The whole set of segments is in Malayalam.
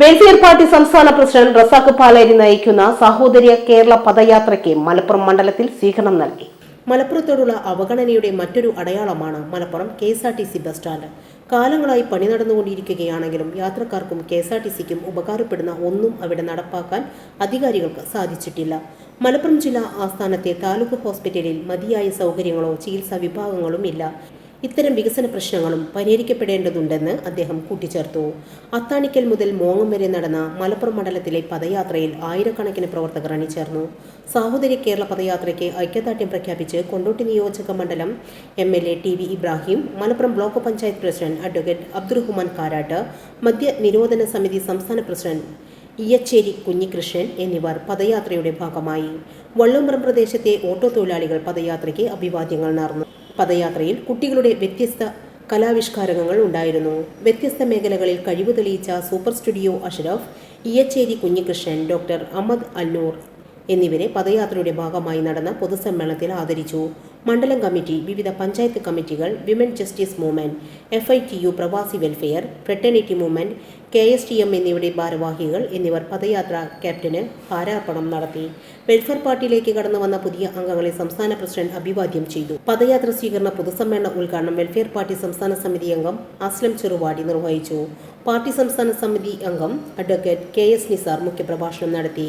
വെൽഫെയർ പാർട്ടി സംസ്ഥാന പ്രസിഡന്റ് റസാഖ് പാലേരി നയിക്കുന്ന സഹോദര്യ കേരള പദയാത്രയ്ക്ക് മലപ്പുറം മണ്ഡലത്തിൽ സ്വീകരണം നൽകി. മലപ്പുറത്തോടുള്ള അവഗണനയുടെ മറ്റൊരു അടയാളമാണ് Malappuram K S R T C bus stand. കാലങ്ങളായി പണി നടന്നുകൊണ്ടിരിക്കുകയാണെങ്കിലും യാത്രക്കാർക്കും കെ എസ് ആർ ടി സിക്കും ഉപകാരപ്പെടുന്ന ഒന്നും അവിടെ നടപ്പാക്കാൻ അധികാരികൾക്ക് സാധിച്ചിട്ടില്ല. മലപ്പുറം ജില്ലാ ആസ്ഥാനത്തെ താലൂക്ക് ഹോസ്പിറ്റലിൽ മതിയായ സൗകര്യങ്ങളോ ചികിത്സാ വിഭാഗങ്ങളും ഇല്ല. ഇത്തരം വികസന പ്രശ്നങ്ങളും പരിഹരിക്കപ്പെടേണ്ടതുണ്ടെന്ന് അദ്ദേഹം കൂട്ടിച്ചേർത്തു. അത്താണിക്കൽ മുതൽ മോങ്ങം വരെ നടന്ന മലപ്പുറം മണ്ഡലത്തിലെ പദയാത്രയിൽ ആയിരക്കണക്കിന് പ്രവർത്തകർ അണിചേർന്നു. സാഹോദര്യ കേരള പദയാത്രയ്ക്ക് ഐക്യദാർഢ്യം പ്രഖ്യാപിച്ച് കൊണ്ടോട്ടി നിയോജക മണ്ഡലം M L A T V Ibrahim Malappuram block panchayat president advocate Abdurahman Karat മദ്യ നിരോധന സമിതി സംസ്ഥാന പ്രസിഡന്റ് ഇയച്ചേരി കുഞ്ഞികൃഷ്ണൻ എന്നിവർ പദയാത്രയുടെ ഭാഗമായി. വള്ളംപുറം പ്രദേശത്തെ ഓട്ടോ തൊഴിലാളികൾ പദയാത്രയ്ക്ക് അഭിവാദ്യങ്ങൾ നേർന്നു. പദയാത്രയിൽ കുട്ടികളുടെ വ്യത്യസ്ത കലാവിഷ്കാരങ്ങൾ ഉണ്ടായിരുന്നു. വ്യത്യസ്ത മേഖലകളിൽ കഴിവ് തെളിയിച്ച super studio Ashraf Iyachery Kunhikrishnan doctor Ahammed Alnoor എന്നിവരെ പദയാത്രയുടെ ഭാഗമായി നടന്ന പൊതുസമ്മേളനത്തിൽ ആദരിച്ചു. മണ്ഡലം കമ്മിറ്റി വിവിധ പഞ്ചായത്ത് കമ്മിറ്റികൾ women justice movement F I T U പ്രവാസി welfare fraternity movement K S T M എന്നിവയുടെ ഭാരവാഹികൾ എന്നിവർ പദയാത്ര ക്യാപ്റ്റന് ഭാരാർപ്പണം നടത്തി. വെൽഫെയർ പാർട്ടിയിലേക്ക് കടന്നു വന്ന പുതിയ അംഗങ്ങളെ സംസ്ഥാന പ്രസിഡന്റ് അഭിവാദ്യം ചെയ്തു. പദയാത്ര സ്വീകരണ പൊതുസമ്മേളന ഉദ്ഘാടനം വെൽഫെയർ പാർട്ടി സംസ്ഥാന സമിതി അംഗം അസ്ലം ചെറുവാടി നിർവഹിച്ചു. പാർട്ടി സംസ്ഥാന സമിതി അംഗം അഡ്വക്കേറ്റ് കെ എസ് നിസാർ മുഖ്യപ്രഭാഷണം നടത്തി.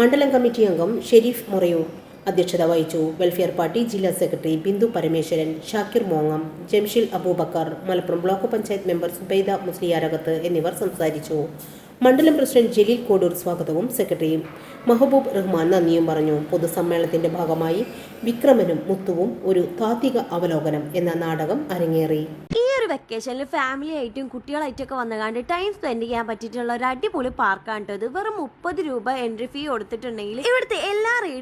മണ്ഡലം കമ്മിറ്റി അംഗം ഷെരീഫ് മൊറയൂർ അധ്യക്ഷത വഹിച്ചു. വെൽഫെയർ പാർട്ടി ജില്ലാ സെക്രട്ടറി ബിന്ദു പരമേശ്വരൻ ഷാക്കിർ മോങ്ങം ജംഷിൽ അബൂബക്കർ മലപ്പുറം ബ്ലോക്ക് പഞ്ചായത്ത് മെമ്പർ സുബൈദ മുസ്ലിയാരകത്ത് എന്നിവർ സംസാരിച്ചു. മണ്ഡലം പ്രസിഡന്റ് ജലീൽ കോഡൂർ സ്വാഗതവും സെക്രട്ടറി മഹബൂബ് റഹ്മാൻ നന്ദിയും പറഞ്ഞു. പൊതുസമ്മേളനത്തിന്റെ ഭാഗമായി വിക്രമനും മുത്തുവും ഒരു താത്വിക അവലോകനം എന്ന നാടകം അരങ്ങേറി. ഒരു വെക്കേഷനിൽ ഫാമിലി ആയിട്ടും കുട്ടികളായിട്ടും ഒക്കെ വന്നുകാണ്ട് ടൈം സ്പെൻഡ് ചെയ്യാൻ പറ്റിയിട്ടുള്ള ഒരു അടിപൊളി പാർക്കാണ് കേട്ടത് വെറും മുപ്പത് രൂപ എൻട്രി ഫീ കൊടുത്തിട്ടുണ്ടെങ്കിൽ ഇവിടുത്തെ എല്ലാ റൈഡും